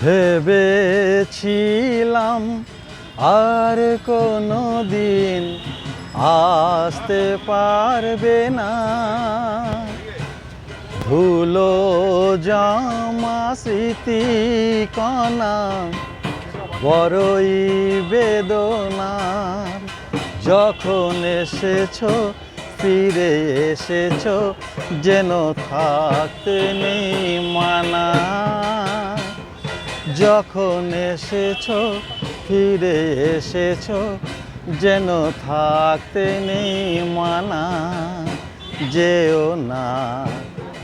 ভেবেছিলাম আর কোনো দিন আসতে পারবে না। ধুলো জামা স্মৃতি কণা, বড়ই বেদনা। যখন এসেছ, ফিরে এসেছ, যেন থাকতে নেই মানা। যখন এসেছ, ফিরে এসেছ, যেন থাকতে নেই মানা। যেও না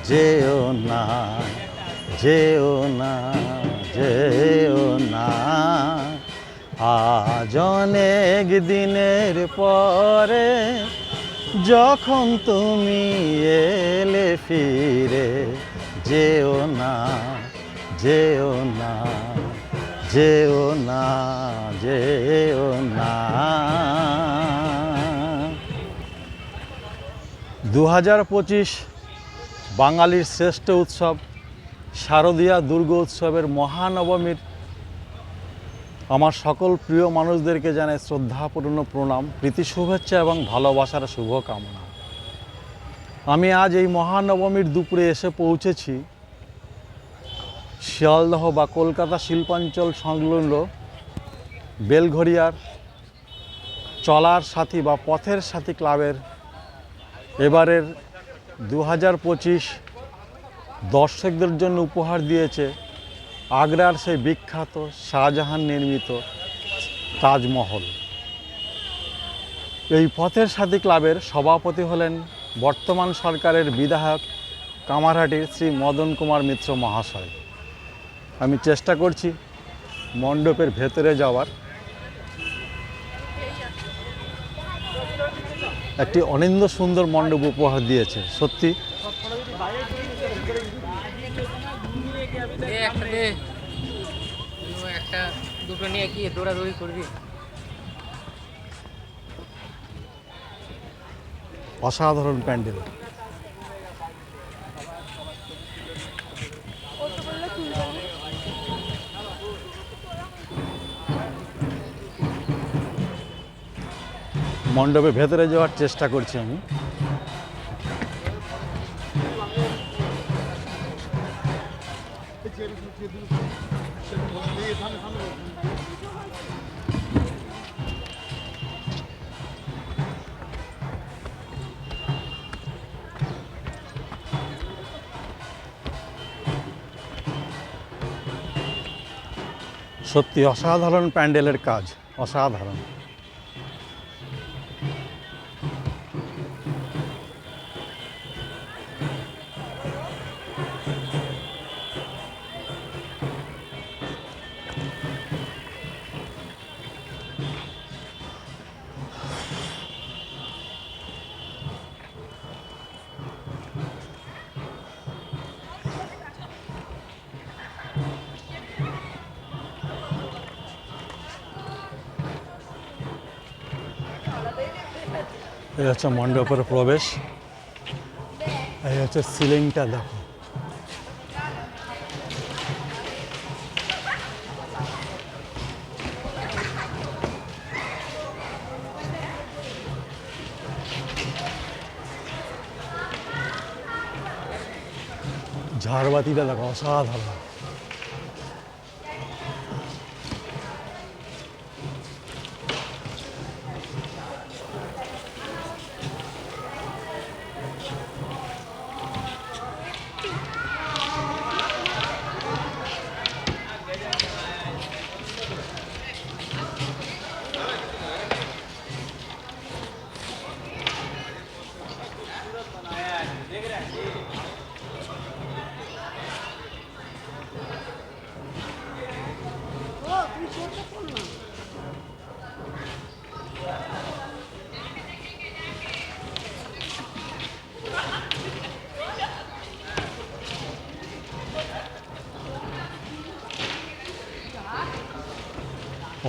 যেও না যেও না যেও না। আজ অনেক দিনের পরে যখন তুমি এলে ফিরে, যেও না। যেও না যেও না যেও না। দু হাজার পঁচিশ বাঙালির শ্রেষ্ঠ উৎসব শারদীয়া দুর্গ উৎসবের মহানবমীর। আমার সকল প্রিয় মানুষদেরকে জানাই শ্রদ্ধাপূর্ণ প্রণাম, প্রীতি, শুভেচ্ছা এবং ভালোবাসার শুভকামনা। আমি আজ এই মহানবমীর দুপুরে এসে পৌঁছেছি শিয়ালদহ বা কলকাতা শিল্পাঞ্চল সংলগ্ন বেলঘরিয়ার চলার সাথী বা পথের সাথী ক্লাবের এবারের দু হাজার পঁচিশ দর্শকদের জন্য উপহার দিয়েছে আগ্রার সেই বিখ্যাত শাহজাহান নির্মিত তাজমহল। এই পথের সাথী ক্লাবের সভাপতি হলেন বর্তমান সরকারের বিধায়ক কামারহাটির শ্রী মদন কুমার মিত্র মহাশয়। আমি চেষ্টা করছি মণ্ডপের ভেতরে যাওয়ার। একটি অনিন্দ সুন্দর মণ্ডপ উপহার দিয়েছে, সত্যি। দুটো নিয়ে অসাধারণ প্যান্ডেল। মণ্ডপে ভেতরে যাওয়ার চেষ্টা করছি আমি। সত্যি অসাধারণ প্যান্ডেলের কাজ অসাধারণ। এই হচ্ছে মণ্ডপের প্রবেশ। এই হচ্ছে সিলিংটা দেখো। ঝাড়বাতিটা দেখো অসাধারণ।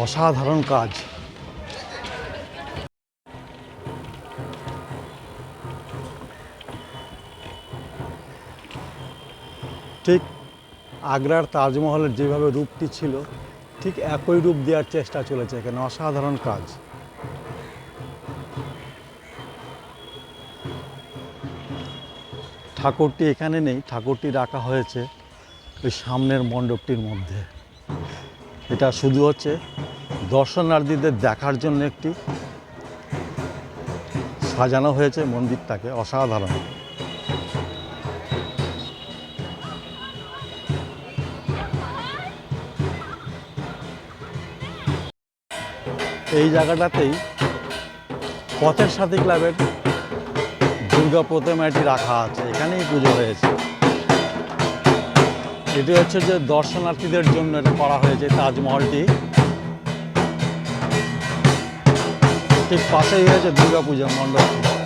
অসাধারণ কাজ। ঠিক আগ্রার তাজমহলের যেভাবে রূপটি ছিল, ঠিক একই রূপ দেওয়ার চেষ্টা চলেছে এখানে। অসাধারণ কাজ। ঠাকুরটি এখানে নেই, ঠাকুরটি রাখা হয়েছে ওই সামনের মণ্ডপটির মধ্যে। এটা শুধু হচ্ছে দর্শনার্থীদের দেখার জন্য একটি সাজানো হয়েছে মন্দিরটাকে অসাধারণ। এই জায়গাটাতেই পথের সাথী ক্লাবের দুর্গা প্রতিমাটি রাখা আছে, এখানেই পুজো হয়েছে। এটি হচ্ছে যে দর্শনার্থীদের জন্য এটা করা হয়েছে তাজমহলটি। ঠিক পাশেই হয়েছে দুর্গাপূজা মণ্ডপটি।